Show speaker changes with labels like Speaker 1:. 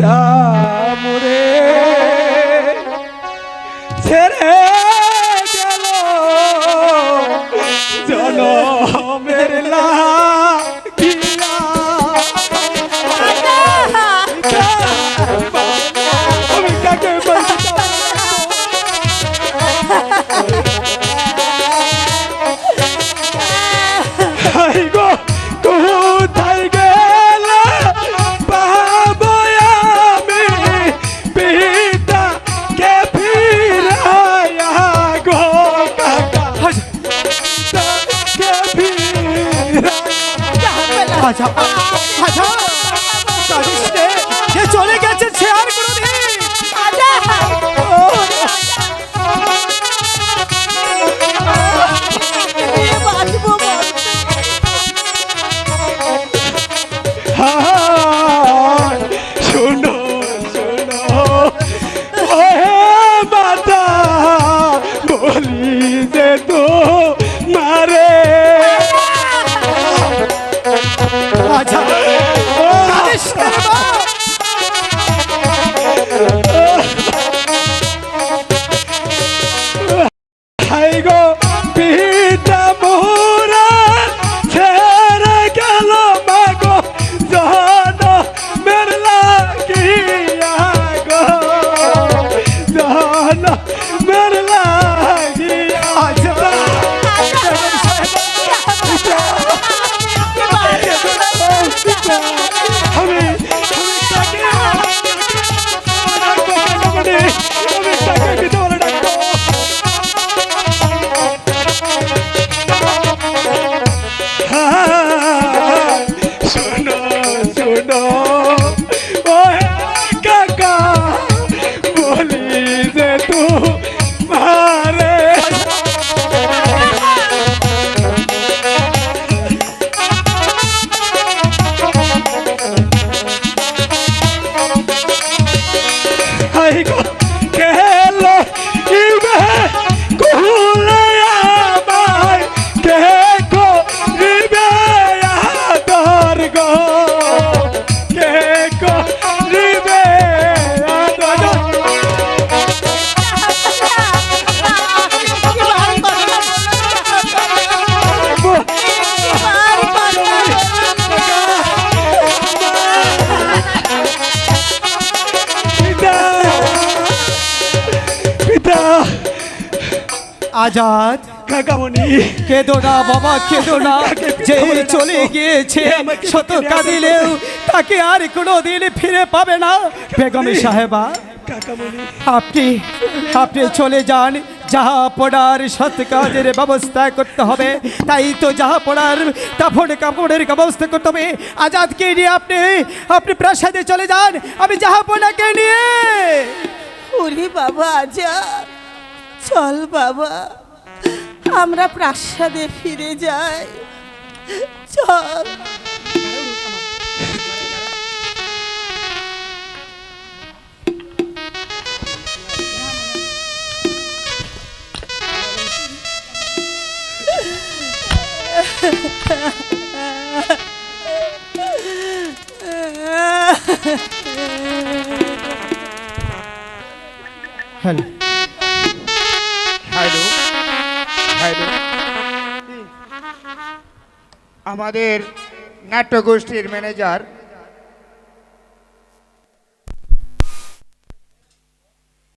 Speaker 1: পিতা মোরে ছেড়ে
Speaker 2: আচ্ছা রাজা কাঁদিস নে। যে চলে গেছে সে আর কোনোদিন
Speaker 1: হায় 还有个
Speaker 2: আজাদ।
Speaker 1: কাকামণি।
Speaker 2: কেঁদো না বাবা কেঁদো না? যে চলে গিয়েছে শত কাঁদিলেও তাকে আর কোনো দিন ফিরে পাবে না। বেগম সাহেবা আপনি আপনি চলে যান। যাহা পড়ার সৎ কাজের ব্যবস্থা করতে হবে তাই তো যাহা পড়ার কাপড় কাপড়ের ব্যবস্থা করতে হবে। আজাদকে নিয়ে আপনি আপনি প্রাসাদে চলে যান। আমি যাহা পড়াকে নিয়ে
Speaker 3: ওরে বাবা আজা চল বাবা আমরা প্রাসাদে ফিরে যাই। চল।
Speaker 4: হ্যালো। হ্যালো আমাদের নাট্যগোষ্ঠীর ম্যানেজার